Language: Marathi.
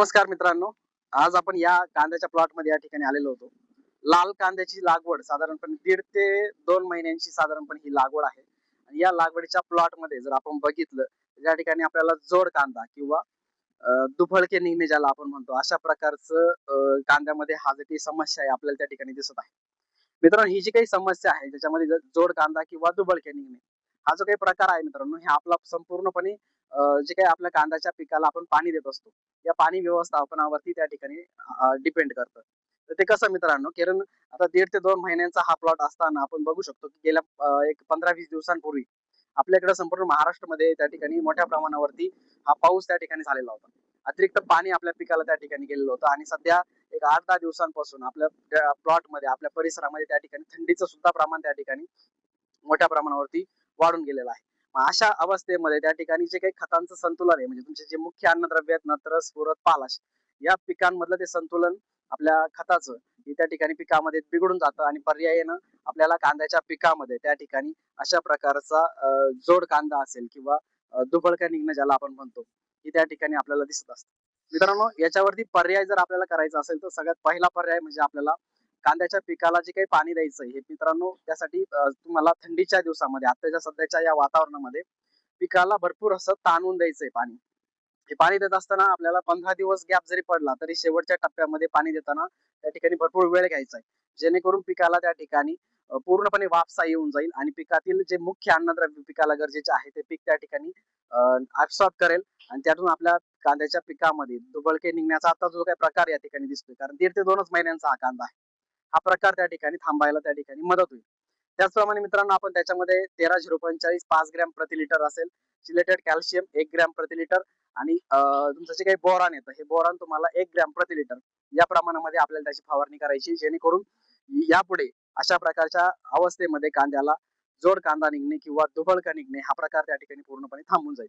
नमस्कार मित्रांनो. आज आपण या कांद्याच्या प्लॉटमध्ये या ठिकाणी आलेलो होतो. लाल कांद्याची लागवड साधारणपणे दीड ते दोन महिन्यांची साधारणपणे ही लागवड आहे. आणि या लागवडीच्या प्लॉटमध्ये जर आपण बघितलं या ठिकाणी आपल्याला जोड कांदा किंवा दुफळके निघणे ज्याला आपण म्हणतो अशा प्रकारचं कांद्यामध्ये हा जो काही समस्या आहे आपल्याला त्या ठिकाणी दिसत आहे. मित्रांनो ही जी काही समस्या आहे ज्याच्यामध्ये जोड कांदा किंवा दुबळके निघणे हा जो काही प्रकार आहे मित्रांनो हे आपला संपूर्णपणे जे काही आपल्या कांद्याच्या पिकाला आपण पाणी देत असतो या पाणी व्यवस्थापनावरती त्या ठिकाणी डिपेंड करतं. तर ते कसं मित्रांनो कारण आता दीड ते दोन महिन्यांचा हा प्लॉट असताना आपण बघू शकतो की गेल्या एक पंधरा वीस दिवसांपूर्वी आपल्याकडे संपूर्ण महाराष्ट्रामध्ये त्या ठिकाणी मोठ्या प्रमाणावरती हा पाऊस त्या ठिकाणी झालेला होता. अतिरिक्त पाणी आपल्या पिकाला त्या ठिकाणी गेलेलं होतं आणि सध्या एक आठ दहा दिवसांपासून आपल्या प्लॉटमध्ये आपल्या परिसरामध्ये त्या ठिकाणी थंडीचं सुद्धा प्रमाण त्या ठिकाणी मोठ्या प्रमाणावरती वाढून गेलेलं आहे. मग अशा अवस्थेमध्ये त्या ठिकाणी जे काही खतांचं संतुलन आहे म्हणजे तुमचे जे मुख्य अन्नद्रव्य आहेत नत्र उरत पालाश या पिकांमधलं ते संतुलन आपल्या खताचं हे त्या ठिकाणी पिकामध्ये बिघडून जातं आणि पर्यायानं आपल्याला कांद्याच्या पिकामध्ये त्या ठिकाणी अशा प्रकारचा जोड कांदा असेल किंवा अं, दुबळका निघणं ज्याला आपण म्हणतो ही त्या ठिकाणी आपल्याला दिसत असतं. मित्रांनो याच्यावरती पर्याय जर आपल्याला करायचा असेल तर सगळ्यात पहिला पर्याय म्हणजे आपल्याला कांद्याच्या पिकाला जे काही पाणी द्यायचं हे मित्रांनो त्यासाठी तुम्हाला थंडीच्या दिवसामध्ये आताच्या सध्याच्या या वातावरणामध्ये पिकाला भरपूर असं ताणून द्यायचंय पाणी. हे पाणी देत असताना आपल्याला पंधरा दिवस गॅप जरी पडला तरी शेवटच्या टप्प्यामध्ये पाणी देताना त्या ठिकाणी भरपूर वेळ घ्यायचा आहे. जेणेकरून पिकाला त्या ठिकाणी पूर्णपणे वापसा येऊन जाईल आणि पिकातील जे मुख्य अन्नद्रव्य पिकाला गरजेचे आहे ते पीक त्या ठिकाणी ऍब्सॉर्ब करेल आणि त्यातून आपल्या कांद्याच्या पिकामध्ये दुबळके निघण्याचा आता जो काही प्रकार या ठिकाणी दिसतोय कारण दीड ते दोनच महिन्यांचा हा कांदा आहे. हा प्रकार त्या ठिकाणी थांबायला त्या ठिकाणी मदत होईल. त्याचप्रमाणे मित्रांनो आपण त्याच्यामध्ये तेरा झिरो पंचेचाळीस पाच ग्रॅम प्रति लिटर असेल चिलेटेड कॅल्शियम एक ग्रॅम प्रति लिटर आणि तुमचं जे काही बोरान येतं हे बोरान तुम्हाला एक ग्रॅम प्रति लिटर या प्रमाणामध्ये आपल्याला त्याची फवारणी करायची जेणेकरून यापुढे अशा प्रकारच्या अवस्थेमध्ये कांद्याला जोड कांदा निघणे किंवा दुबळका निघणे हा प्रकार त्या ठिकाणी पूर्णपणे थांबून जाईल.